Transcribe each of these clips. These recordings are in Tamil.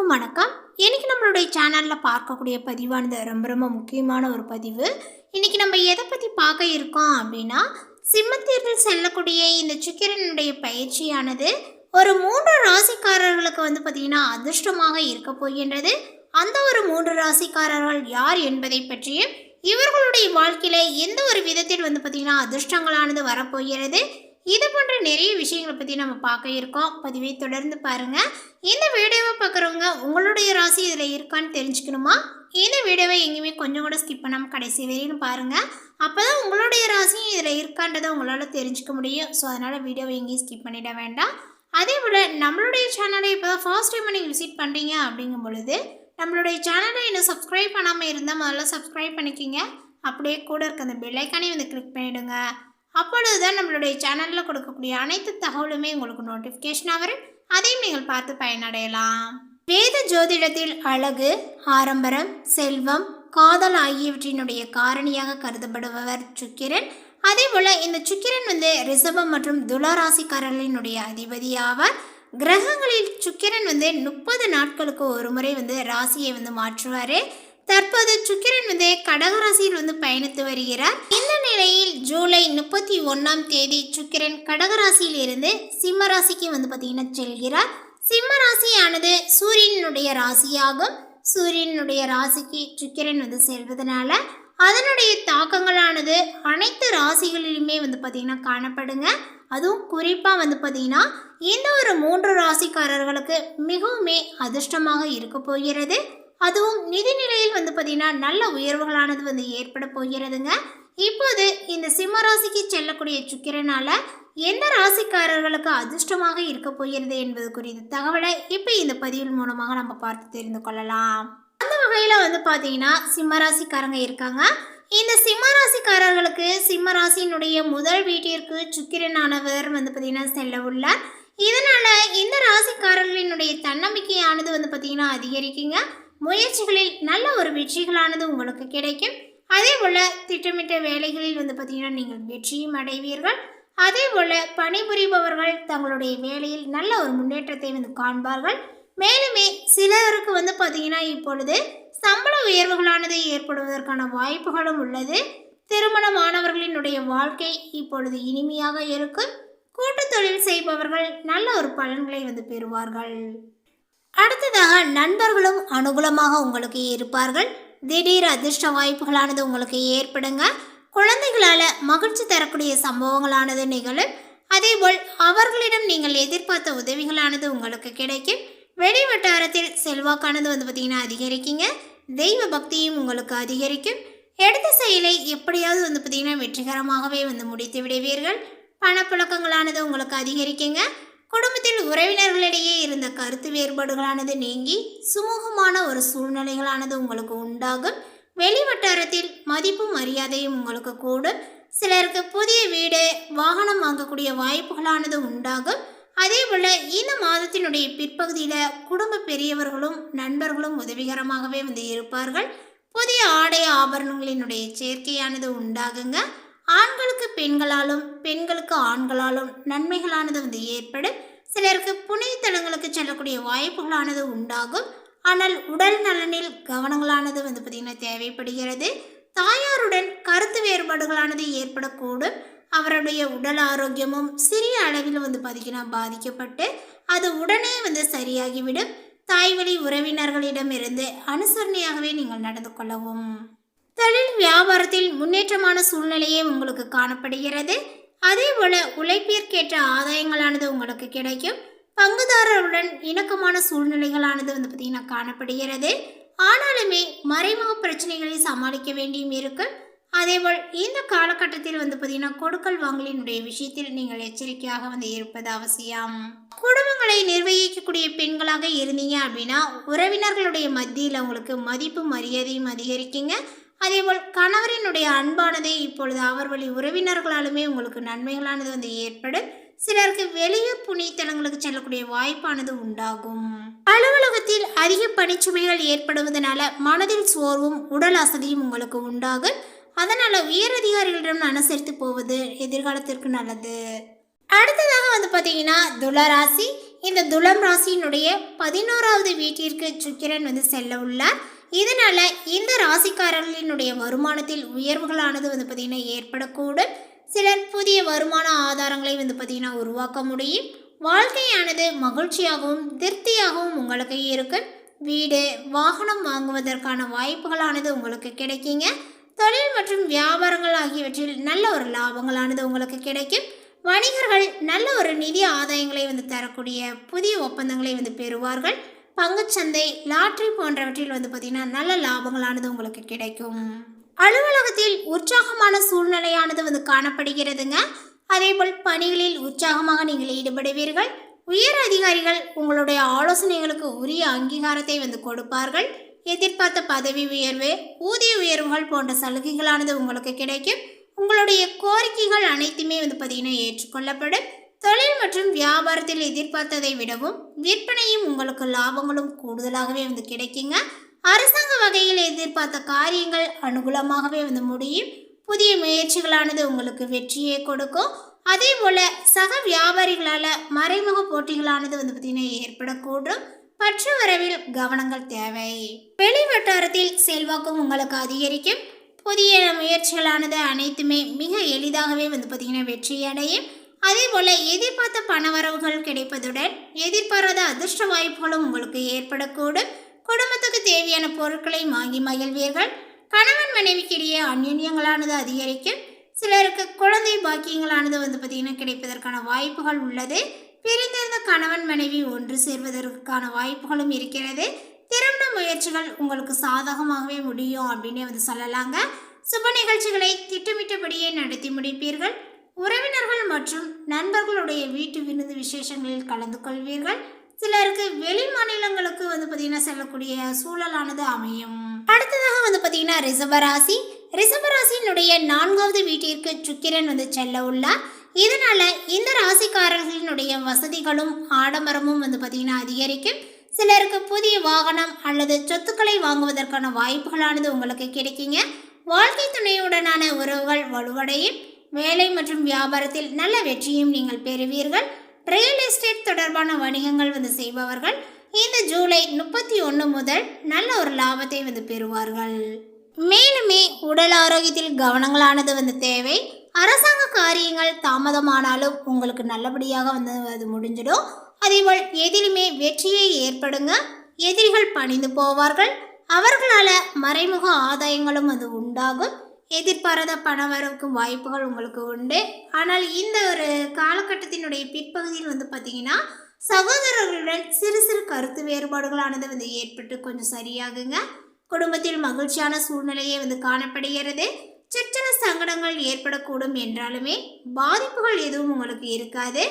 அனைவருக்கும் வணக்கம். இன்றைக்கி நம்மளுடைய சேனலில் பார்க்கக்கூடிய பதிவானது ரொம்ப ரொம்ப முக்கியமான ஒரு பதிவு. இன்றைக்கி நம்ம எதை பற்றி பார்க்க இருக்கோம் அப்படின்னா சிம்மத்தீர்வில் செல்லக்கூடிய இந்த சுக்கிரனுடைய பயிற்சியானது ஒரு மூன்று ராசிக்காரர்களுக்கு வந்து பார்த்திங்கன்னா அதிர்ஷ்டமாக இருக்க போகின்றது. அந்த ஒரு மூன்று ராசிக்காரர்கள் யார் என்பதை பற்றியும் இவர்களுடைய வாழ்க்கையில் எந்த ஒரு விதத்தில் வந்து பார்த்திங்கன்னா அதிர்ஷ்டங்களானது வரப்போகிறது இது போன்ற நிறைய விஷயங்களை பற்றி நம்ம பார்க்க இருக்கோம். பதிவை தொடர்ந்து பாருங்கள் இந்த வீடியோவை பார்க்குறவங்க உங்களுடைய ராசி இதில் இருக்கான்னு தெரிஞ்சுக்கணுமா? இந்த வீடியோவை எங்கேயுமே கொஞ்சம் கூட ஸ்கிப் பண்ணாமல் கடைசி வரையும் பாருங்கள் அப்போ தான் உங்களுடைய ராசியும் இதில் இருக்கான்றதை உங்களால் தெரிஞ்சுக்க முடியும். ஸோ அதனால் வீடியோவை எங்கேயும் ஸ்கிப் பண்ணிட வேண்டாம். அதே போல் நம்மளுடைய சேனலை இப்போ தான் ஃபர்ஸ்ட் டைம் நீங்கள் விசிட் பண்ணுறீங்க அப்படிங்கும் பொழுது நம்மளுடைய சேனலை இன்னும் சப்ஸ்கிரைப் பண்ணாமல் இருந்தால் முதல்ல சப்ஸ்கிரைப் பண்ணிக்கிங்க. அப்படியே கூட இருக்க அந்த பெல்லைக்கானே வந்து கிளிக் பண்ணிவிடுங்க அப்பொழுது தான் நம்மளுடைய சேனலில் கொடுக்கக்கூடிய அனைத்து தகவலுமே உங்களுக்கு நோட்டிஃபிகேஷனாக வரும். அதையும் நீங்கள் பார்த்து பயனடையலாம். வேத ஜோதிடத்தில் அழகு ஆரம்பரம் செல்வம் காதல் ஆகியவற்றினுடைய காரணியாக கருதப்படுபவர் சுக்கிரன். அதே போல் இந்த சுக்கிரன் வந்து ரிசர்வம் மற்றும் துளராசிக்காரர்களினுடைய அதிபதி ஆவார். கிரகங்களில் சுக்கிரன் வந்து முப்பது நாட்களுக்கு ஒரு முறை வந்து ராசியை வந்து மாற்றுவார். தற்போது சுக்கிரன் வந்து கடகராசியில் வந்து பயணித்து வருகிறார். இந்த நிலையில் ஜூலை முப்பத்தி ஒன்றாம் தேதி சுக்கிரன் கடகராசியில் இருந்து சிம்ம ராசிக்கு வந்து பார்த்தீங்கன்னா செல்கிறார். சிம்ம ராசியானது சூரியனுடைய ராசியாகும். சூரியனுடைய ராசிக்கு சுக்கிரன் வந்து செல்வதனால அதனுடைய தாக்கங்களானது அனைத்து ராசிகளிலுமே வந்து பார்த்திங்கன்னா காணப்படுங்க. அதுவும் குறிப்பாக வந்து பார்த்திங்கன்னா இந்த ஒரு மூன்று ராசிக்காரர்களுக்கு மிகவுமே அதிர்ஷ்டமாக இருக்க போகிறது. அதுவும் நிதி நிலையில் வந்து பார்த்திங்கன்னா நல்ல உயர்வுகளானது வந்து ஏற்பட போகிறதுங்க. இப்போது இந்த சிம்ம ராசிக்கு செல்லக்கூடிய சுக்கிரனால எந்த ராசிக்காரர்களுக்கு அதிர்ஷ்டமாக இருக்க போகிறது என்பது குறித்த தகவலை இப்போ இந்த பதிவின் மூலமாக நம்ம பார்த்து தெரிந்து கொள்ளலாம். அந்த வகையில் வந்து பார்த்தீங்கன்னா சிம்ம ராசிக்காரங்க இருக்காங்க. இந்த சிம்ம ராசிக்காரர்களுக்கு சிம்ம ராசியினுடைய முதல் வீட்டிற்கு சுக்கிரனானவர் வந்து பார்த்தீங்கன்னா செல்ல உள்ளார். இதனால் இந்த ராசிக்காரர்களினுடைய தன்னம்பிக்கையானது வந்து பார்த்தீங்கன்னா அதிகரிக்குங்க. முயற்சிகளில் நல்ல ஒரு வெற்றிகளானது உங்களுக்கு கிடைக்கும். அதே போல் திட்டமிட்ட வேலைகளில் வந்து பார்த்தீங்கன்னா நீங்கள் வெற்றியும் அடைவீர்கள். அதே போல் பணிபுரிபவர்கள் தங்களுடைய வேலையில் நல்ல ஒரு முன்னேற்றத்தை வந்து காண்பார்கள். மேலுமே சிலருக்கு வந்து பார்த்திங்கன்னா இப்பொழுது சம்பள உயர்வுகளானது ஏற்படுவதற்கான வாய்ப்புகளும் உள்ளது. திருமணமானவர்களினுடைய வாழ்க்கை இப்பொழுது இனிமையாக இருக்கும். கூட்டு தொழில் செய்பவர்கள் நல்ல ஒரு பலன்களை வந்து பெறுவார்கள். அடுத்ததாக நண்பர்களும் அனுகூலமாக உங்களுக்கு இருப்பார்கள். திடீர் அதிர்ஷ்ட வாய்ப்புகளானது உங்களுக்கு ஏற்படுங்க. குழந்தைகளால் மகிழ்ச்சி தரக்கூடிய சம்பவங்களானது நிகழும். அதேபோல் அவர்களிடம் நீங்கள் எதிர்பார்த்த உதவிகளானது உங்களுக்கு கிடைக்கும். வெளி வட்டாரத்தில் செல்வாக்கானது வந்து பார்த்திங்கன்னா அதிகரிக்குங்க. தெய்வ பக்தியும் உங்களுக்கு அதிகரிக்கும். எடுத்த செயலை எப்படியாவது வந்து பார்த்திங்கன்னா வெற்றிகரமாகவே வந்து முடித்து விடுவீர்கள். பணப்புழக்கங்களானது உங்களுக்கு அதிகரிக்குங்க. குடும்பத்தில் உறவினர்களிடையே இருந்த கருத்து வேறுபாடுகளானது நீங்கி சுமூகமான ஒரு சூழ்நிலைகளானது உங்களுக்கு உண்டாகும். வெளிவட்டாரத்தில் மதிப்பும் மரியாதையும் உங்களுக்கு கூடும். சிலருக்கு புதிய வீடு வாகனம் வாங்கக்கூடிய வாய்ப்புகளானது உண்டாகும். அதே போல் இந்த மாதத்தினுடைய பிற்பகுதியில் குடும்ப பெரியவர்களும் நண்பர்களும் உதவிகரமாகவே வந்து இருப்பார்கள். புதிய ஆடை ஆபரணங்களினுடைய சேர்க்கையானது உண்டாகுங்க. ஆண்களுக்கு பெண்களாலும் பெண்களுக்கு ஆண்களாலும் நன்மைகளானது வந்து ஏற்படும். சிலருக்கு புனித தலங்களுக்கு செல்லக்கூடிய வாய்ப்புகளானது உண்டாகும். ஆனால் உடல் நலனில் கவனங்களானது வந்து பார்த்திங்கன்னா தேவைப்படுகிறது. தாயாருடன் கருத்து வேறுபாடுகளானது ஏற்படக்கூடும். அவருடைய உடல் ஆரோக்கியமும் சிறிய அளவில் வந்து பார்த்திங்கன்னா பாதிக்கப்பட்டு அது உடனே வந்து சரியாகிவிடும். தாய்வழி உறவினர்களிடமிருந்து அனுசரணையாகவே நீங்கள் நடந்து கொள்ளவும். தொழில் வியாபாரத்தில் முன்னேற்றமான சூழ்நிலையே உங்களுக்கு காணப்படுகிறது. அதே போல உழைப்பிற்கேற்ற ஆதாயங்களானது உங்களுக்கு கிடைக்கும். பங்குதாரருடன் இணக்கமான சூழ்நிலைகளானது வந்து பார்த்திங்கன்னா காணப்படுகிறது. ஆனாலுமே மறைமுக பிரச்சனைகளை சமாளிக்க வேண்டியும் இருக்கும். அதேபோல் இந்த காலகட்டத்தில் வந்து பார்த்தீங்கன்னா கொடுக்கல் வாங்கலினுடைய விஷயத்தில் நீங்கள் எச்சரிக்கையாக வந்து இருப்பது அவசியம். குடும்பங்களை நிர்வகிக்கக்கூடிய பெண்களாக இருந்தீங்க அப்படின்னா உறவினர்களுடைய மத்தியில் உங்களுக்கு மதிப்பு மரியாதையும் அதிகரிக்குங்க. அதேபோல் கணவரினுடைய அன்பானது இப்பொழுது அவர் வழி உறவினர்களாலுமே உங்களுக்கு நன்மைகளானது வந்து ஏற்படும். சிலருக்கு வெளியூர் புண்ணியத்தலங்களுக்கு செல்லக்கூடிய வாய்ப்பானது உண்டாகும். அலுவலகத்தில் அதிக பணிச்சுமைகள் ஏற்படுவதனால மனதில் சோர்வும் உடல் அசதியும் உங்களுக்கு உண்டாகும். அதனால உயரதிகாரிகளிடம் அனுசரித்து போவது எதிர்காலத்திற்கு நல்லது. அடுத்ததாக வந்து பார்த்தீங்கன்னா துளராசி. இந்த துளம் ராசியினுடைய பதினோராவது வீட்டிற்கு சுக்கிரன் வந்து செல்ல உள்ளார். இதனால் இந்த ராசிக்காரர்களினுடைய வருமானத்தில் உயர்வுகளானது வந்து பார்த்திங்கன்னா ஏற்படக்கூடும். சிலர் புதிய வருமான ஆதாரங்களை வந்து பார்த்திங்கன்னா உருவாக்க முடியும். வாழ்க்கையானது மகிழ்ச்சியாகவும் திருப்தியாகவும் உங்களுக்கு இருக்கும் வீடு வாகனம் வாங்குவதற்கான வாய்ப்புகளானது உங்களுக்கு கிடைக்குங்க. தொழில் மற்றும் வியாபாரங்கள் ஆகியவற்றில் நல்ல ஒரு லாபங்களானது உங்களுக்கு கிடைக்கும். வணிகர்கள் நல்ல ஒரு நிதி ஆதாயங்களை வந்து தரக்கூடிய புதிய ஒப்பந்தங்களை வந்து பெறுவார்கள். பங்குச்சந்தை லாட்ரி போன்றவற்றில் வந்து பார்த்திங்கன்னா நல்ல லாபங்களானது உங்களுக்கு கிடைக்கும். அலுவலகத்தில் உற்சாகமான சூழ்நிலையானது வந்து காணப்படுகிறதுங்க. அதேபோல் பணிகளில் உற்சாகமாக நீங்கள் ஈடுபடுவீர்கள். உயர் அதிகாரிகள் உங்களுடைய ஆலோசனைகளுக்கு உரிய அங்கீகாரத்தை வந்து கொடுப்பார்கள். எதிர்பார்த்த பதவி உயர்வு ஊதிய உயர்வுகள் போன்ற சலுகைகளானது உங்களுக்கு கிடைக்கும். உங்களுடைய கோரிக்கைகள் அனைத்துமே வந்து பார்த்திங்கன்னா ஏற்றுக்கொள்ளப்படும். தொழில் மற்றும் வியாபாரத்தில் எதிர்பார்த்ததை விடவும் விற்பனையும் உங்களுக்கு லாபங்களும் கூடுதலாகவே வந்து கிடைக்குங்க. அரசாங்க வகையில் எதிர்பார்த்த காரியங்கள் அனுகூலமாகவே வந்து முடியும். புதிய முயற்சிகளானது உங்களுக்கு வெற்றியை கொடுக்கும். அதே போல் சக வியாபாரிகளால் மறைமுக போட்டிகளானது வந்து பார்த்திங்கன்னா ஏற்படக்கூடும். பற்று வரவில் கவனங்கள் தேவை. வெளி வட்டாரத்தில் செல்வாக்கும் உங்களுக்கு அதிகரிக்கும். புதிய முயற்சிகளானது அனைத்துமே மிக எளிதாகவே வந்து பார்த்திங்கன்னா வெற்றி அதேபோல் அதே போல எதிர்பார்த்த பணவரவுகள் கிடைப்பதுடன் எதிர்பாராத அதிர்ஷ்ட வாய்ப்புகளும் உங்களுக்கு ஏற்படக்கூடும். குடும்பத்துக்கு தேவையான பொருட்களை வாங்கி மகிழ்வீர்கள். கணவன் மனைவிக்கிடையே அந்யுன்யங்களானது அதிகரிக்கும். சிலருக்கு குழந்தை பாக்கியங்களானது வந்து பார்த்திங்கன்னா கிடைப்பதற்கான வாய்ப்புகள் உள்ளது. பிரிந்திருந்த கணவன் மனைவி ஒன்று சேர்வதற்கான வாய்ப்புகளும் இருக்கிறது. திருமண முயற்சிகள் உங்களுக்கு சாதகமாகவே முடியும் அப்படின்னு வந்து சொல்லலாங்க. சுப நிகழ்ச்சிகளை திட்டமிட்டபடியே நடத்தி முடிப்பீர்கள். உறவினர்கள் மற்றும் நண்பர்களுடைய வீட்டு விருந்து விசேஷங்களில் கலந்து கொள்வீர்கள். சிலருக்கு வெளி மாநிலங்களுக்கு வந்து பார்த்தீங்கன்னா செல்லக்கூடிய சூழலானது அமையும். அடுத்ததாக வந்து பார்த்தீங்கன்னா ரிசபராசி ரிசபராசியினுடைய நான்காவது வீட்டிற்கு சுக்கிரன் வந்து செல்ல உள்ளார். இதனால இந்த ராசிக்காரர்களினுடைய வசதிகளும் ஆடம்பரமும் வந்து பார்த்தீங்கன்னா அதிகரிக்கும். சிலருக்கு புதிய வாகனம் அல்லது சொத்துக்களை வாங்குவதற்கான வாய்ப்புகளானது உங்களுக்கு கிடைக்குங்க. வாழ்க்கை துணையுடனான உறவுகள் வலுவடையும். வேலை மற்றும் வியாபாரத்தில் நல்ல வெற்றியும் நீங்கள் பெறுவீர்கள். ரியல் எஸ்டேட் தொடர்பான வணிகங்கள் வந்து செய்பவர்கள் இந்த ஜூலை முப்பத்தி ஒன்று முதல் நல்ல ஒரு லாபத்தை வந்து பெறுவார்கள். மேலுமே உடல் ஆரோக்கியத்தில் கவனங்களானது வந்து தேவை. அரசாங்க காரியங்கள் தாமதமானாலும் உங்களுக்கு நல்லபடியாக வந்து அது முடிஞ்சிடும். அதேபோல் எதிலுமே வெற்றியை ஏற்படுங்க. எதிரிகள் பணிந்து போவார்கள். அவர்களால் மறைமுக ஆதாயங்களும் அது உண்டாகும். எதிர்பாராத பணம் வரவுக்கும் வாய்ப்புகள் உங்களுக்கு உண்டு. ஆனால் இந்த ஒரு காலகட்டத்தினுடைய பிற்பகுதியில் வந்து பார்த்தீங்கன்னா சகோதரர்களுடன் சிறு சிறு கருத்து வேறுபாடுகளானது வந்து ஏற்பட்டு கொஞ்சம் சரியாகுங்க. குடும்பத்தில் மகிழ்ச்சியான சூழ்நிலையே வந்து காணப்படுகிறது. சிற்றன சங்கடங்கள் ஏற்படக்கூடும் என்றாலுமே பாதிப்புகள் எதுவும் உங்களுக்கு இருக்காது.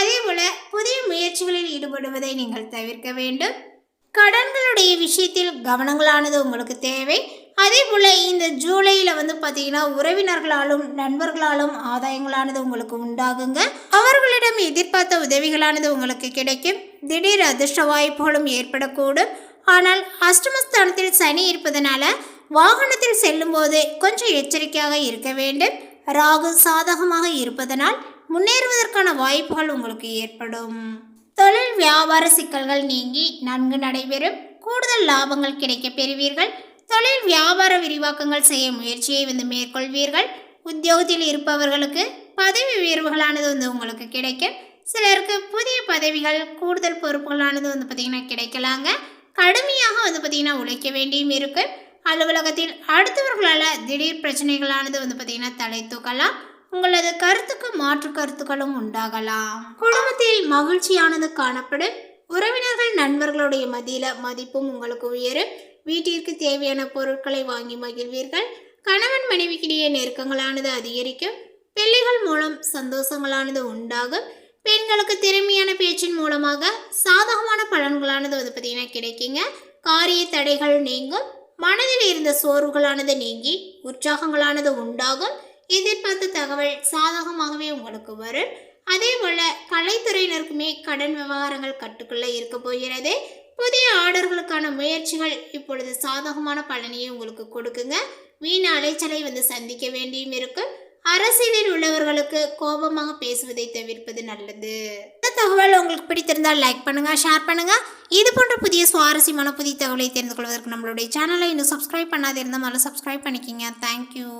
அதே போல புதிய முயற்சிகளில் ஈடுபடுவதை நீங்கள் தவிர்க்க வேண்டும். கடன்களுடைய விஷயத்தில் கவனங்களானது உங்களுக்கு தேவை. அதே போல் இந்த ஜூலையில் வந்து பார்த்தீங்கன்னா உறவினர்களாலும் நண்பர்களாலும் ஆதாயங்களானது உங்களுக்கு உண்டாகுங்க. அவர்களிடம் எதிர்பார்த்த உதவிகளானது உங்களுக்கு கிடைக்கும். திடீர் அதிர்ஷ்ட வாய்ப்புகளும் ஏற்படக்கூடும். ஆனால் அஷ்டமஸ்தானத்தில் சனி இருப்பதனால வாகனத்தில் செல்லும்போது கொஞ்சம் எச்சரிக்கையாக இருக்க வேண்டும். ராகு சாதகமாக இருப்பதனால் முன்னேறுவதற்கான வாய்ப்புகள் உங்களுக்கு ஏற்படும். தொழில் வியாபார சிக்கல்கள் நீங்கி நன்கு நடைபெறும். கூடுதல் லாபங்கள் கிடைக்க பெறுவீர்கள். தொழில் வியாபார விரிவாக்கங்கள் செய்ய முயற்சியை வந்து மேற்கொள்வீர்கள். உத்தியோகத்தில் இருப்பவர்களுக்கு பதவி உயர்வுகளானது வந்து உங்களுக்கு கிடைக்கும். சிலருக்கு புதிய பதவிகள் கூடுதல் பொறுப்புகளானது வந்து பார்த்திங்கன்னா கிடைக்கலாங்க. கடுமையாக வந்து பார்த்திங்கன்னா உழைக்க வேண்டியும் இருக்குது அலுவலகத்தில் அடுத்தவர்களால் திடீர் பிரச்சனைகளானது வந்து பார்த்திங்கன்னா தலை தூக்கலாம். உங்களது கருத்துக்கு மாற்று கருத்துக்களும் உண்டாகலாம். குடும்பத்தில் மகிழ்ச்சியானது காணப்படும். உறவினர்கள் நண்பர்களுடைய மதியில மதிப்பும் உங்களுக்கு உயரும். வீட்டிற்கு தேவையான பொருட்களை வாங்கி மகிழ்வீர்கள். கணவன் மனைவிக்கிடையே நெருக்கங்களானது அதிகரிக்கும். பிள்ளைகள் மூலம் சந்தோஷங்களானது உண்டாகும். பெண்களுக்கு திறமையான பேச்சின் மூலமாக சாதகமான பலன்களானது வந்து பார்த்தீங்கன்னா கிடைக்குங்க. காரிய தடைகள் நீங்கும். மனதில் இருந்த சோர்வுகளானது நீங்கி உற்சாகங்களானது உண்டாகும். எதிர்பார்த்த தகவல் சாதகமாகவே உங்களுக்கு வரும். அதே போல கலைத்துறையினருக்குமே கடன் விவகாரங்கள் கட்டுக்குள்ள இருக்க போகிறது. புதிய ஆர்டர்களுக்கான முயற்சிகள் இப்பொழுது சாதகமான பலனையும் உங்களுக்கு கொடுக்குங்க. வீண் அலைச்சலை வந்து சந்திக்க வேண்டியும் இருக்கும். அரசியலில் உள்ளவர்களுக்கு கோபமாக பேசுவதை தவிர்ப்பது நல்லது. இந்த தகவல் உங்களுக்கு பிடித்திருந்தால் லைக் பண்ணுங்க ஷேர் பண்ணுங்க. இது போன்ற புதிய சுவாரஸ்யமான புதிய தகவலை தெரிந்து கொள்வதற்கு நம்மளுடைய சேனலை இன்னும் சப்ஸ்கிரைப் பண்ணாதிருந்தால் முதல்ல சப்ஸ்கிரைப் பண்ணிக்கிங்க. தேங்க்யூ